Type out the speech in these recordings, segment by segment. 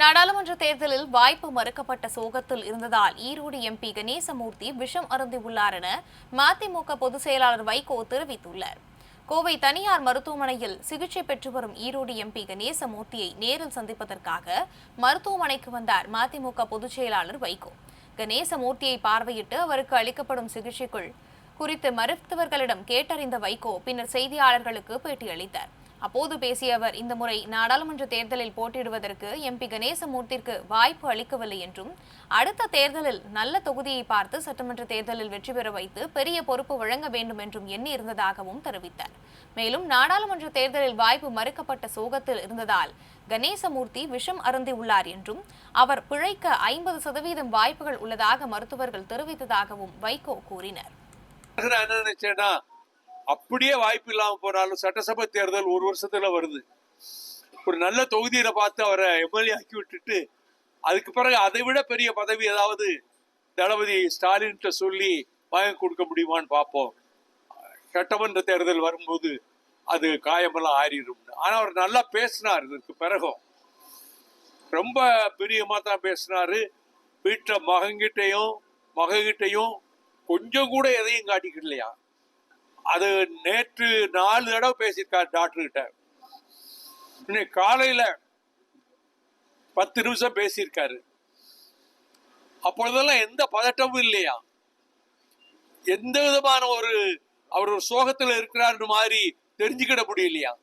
நாடாளுமன்ற தேர்தலில் வாய்ப்பு மறுக்கப்பட்ட சோகத்தில் இருந்ததால் ஈரோடு எம்பி கணேசமூர்த்தி விஷம் அருந்தியுள்ளார் என மதிமுக பொதுச் செயலாளர் வைகோ தெரிவித்துள்ளார். கோவை தனியார் மருத்துவமனையில் சிகிச்சை பெற்று வரும் ஈரோடு எம்பி கணேசமூர்த்தியை நேரில் சந்திப்பதற்காக மருத்துவமனைக்கு வந்தார் மதிமுக பொதுச் செயலாளர் வைகோ. கணேசமூர்த்தியை பார்வையிட்டு அவருக்கு அளிக்கப்படும் சிகிச்சைக்குள் குறித்து மருத்துவர்களிடம் கேட்டறிந்த வைகோ பின்னர் செய்தியாளர்களுக்கு பேட்டியளித்தார். அப்போது பேசிய அவர் இந்த முறை நாடாளுமன்ற தேர்தலில் போட்டியிடுவதற்கு எம்பி கணேசமூர்த்திற்கு வாய்ப்பு அளிக்கவில்லை என்றும் அடுத்த தேர்தலில் நல்ல தொகுதியை பார்த்து சட்டமன்ற தேர்தலில் வெற்றி பெற வைத்து பெரிய பொறுப்பு வழங்க வேண்டும் என்றும் எண்ணி இருந்ததாகவும் தெரிவித்தார். மேலும் நாடாளுமன்ற தேர்தலில் வாய்ப்பு மறுக்கப்பட்ட சோகத்தில் இருந்ததால் கணேசமூர்த்தி விஷம் அருந்தியுள்ளார் என்றும் அவர் பிழைக்க ஐம்பது சதவீதம் வாய்ப்புகள் உள்ளதாக மருத்துவர்கள் தெரிவித்ததாகவும் வைகோ கூறினர். அப்படியே வாய்ப்பு இல்லாம போனாலும் சட்டசபை தேர்தல் ஒரு வருஷத்துல வருது. ஒரு நல்ல தொகுதியில பார்த்து அவரை எம்எல்ஏ ஆக்கி விட்டுட்டு அதுக்கு பிறகு அதை விட பெரிய பதவி ஏதாவது தளபதி ஸ்டாலின்கிட்ட சொல்லி வாங்கி கொடுக்க முடியுமான்னு பார்ப்போம். சட்டமன்ற தேர்தல் வரும்போது அது காயமெல்லாம் ஆறிடும். ஆனா அவர் நல்லா பேசினார் இதுக்கு பிறகும். ரொம்ப பிரியமா தான் பேசினாரு. வீட்டில் மகன்கிட்டையும் மகன்கிட்டையும் கொஞ்சம் கூட எதையும் காட்டிக்கலையா அது நேற்று நாலு தடவை பேசியிருக்காரு டாக்டர் கிட்ட. இன்னைக்கு காலையில பத்து நிமிஷம் பேசியிருக்காரு. அப்பொழுதெல்லாம் எந்த பதட்டமும் இல்லையா? எந்த விதமான ஒரு அவர் ஒரு சோகத்துல இருக்கிறார் மாதிரி தெரிஞ்சுக்கிட முடியலையா?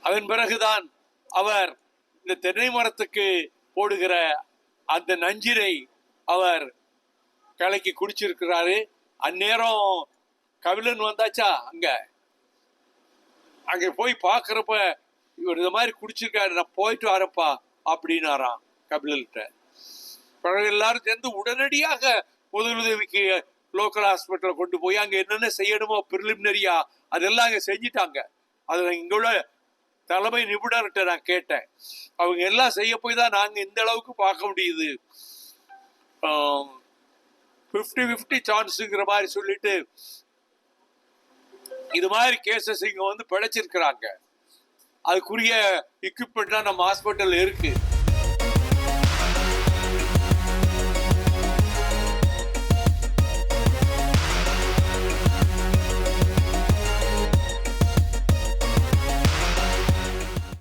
அதன் பிறகுதான் அவர் இந்த தென்னை மரத்துக்கு போடுகிற அந்த நஞ்சினை அவர் கலக்கி குடிச்சிருக்கிறாரு. அந்நேரம் கபிலன் வந்தாச்சா? அங்க. அங்க போய் பாக்குறப்ப இவர் இந்த மாதிரி குடிச்சிருக்காரு நான் போயிட்டு வரப்பா அப்படின்னாராம் கபிலன்கிட்ட பிறகு எல்லாரும் சேர்ந்து உடனடியாக முதலுதவிக்கு லோக்கல் ஹாஸ்பிட்டல் கொண்டு போய் அங்க என்னென்ன செய்யணுமோ ப்ரிலிமினரியா அதெல்லாம் அங்க செஞ்சிட்டாங்க. அதை இங்க உள்ள தலைமை நிபுணர்கிட்ட நான் கேட்டேன். அவங்க எல்லாம் செய்ய போய் தான் நாங்க இந்த அளவுக்கு பார்க்க முடியுது. ஃபிஃப்டி ஃபிஃப்டி சான்ஸுங்கிற மாதிரி சொல்லிட்டு இது மாதிரி கேசஸ் இங்க வந்து பிழைச்சிருக்கிறாங்க. அதுக்குரிய எக்யூப்மெண்ட்லாம் நம்ம ஹாஸ்பிட்டல் இருக்குது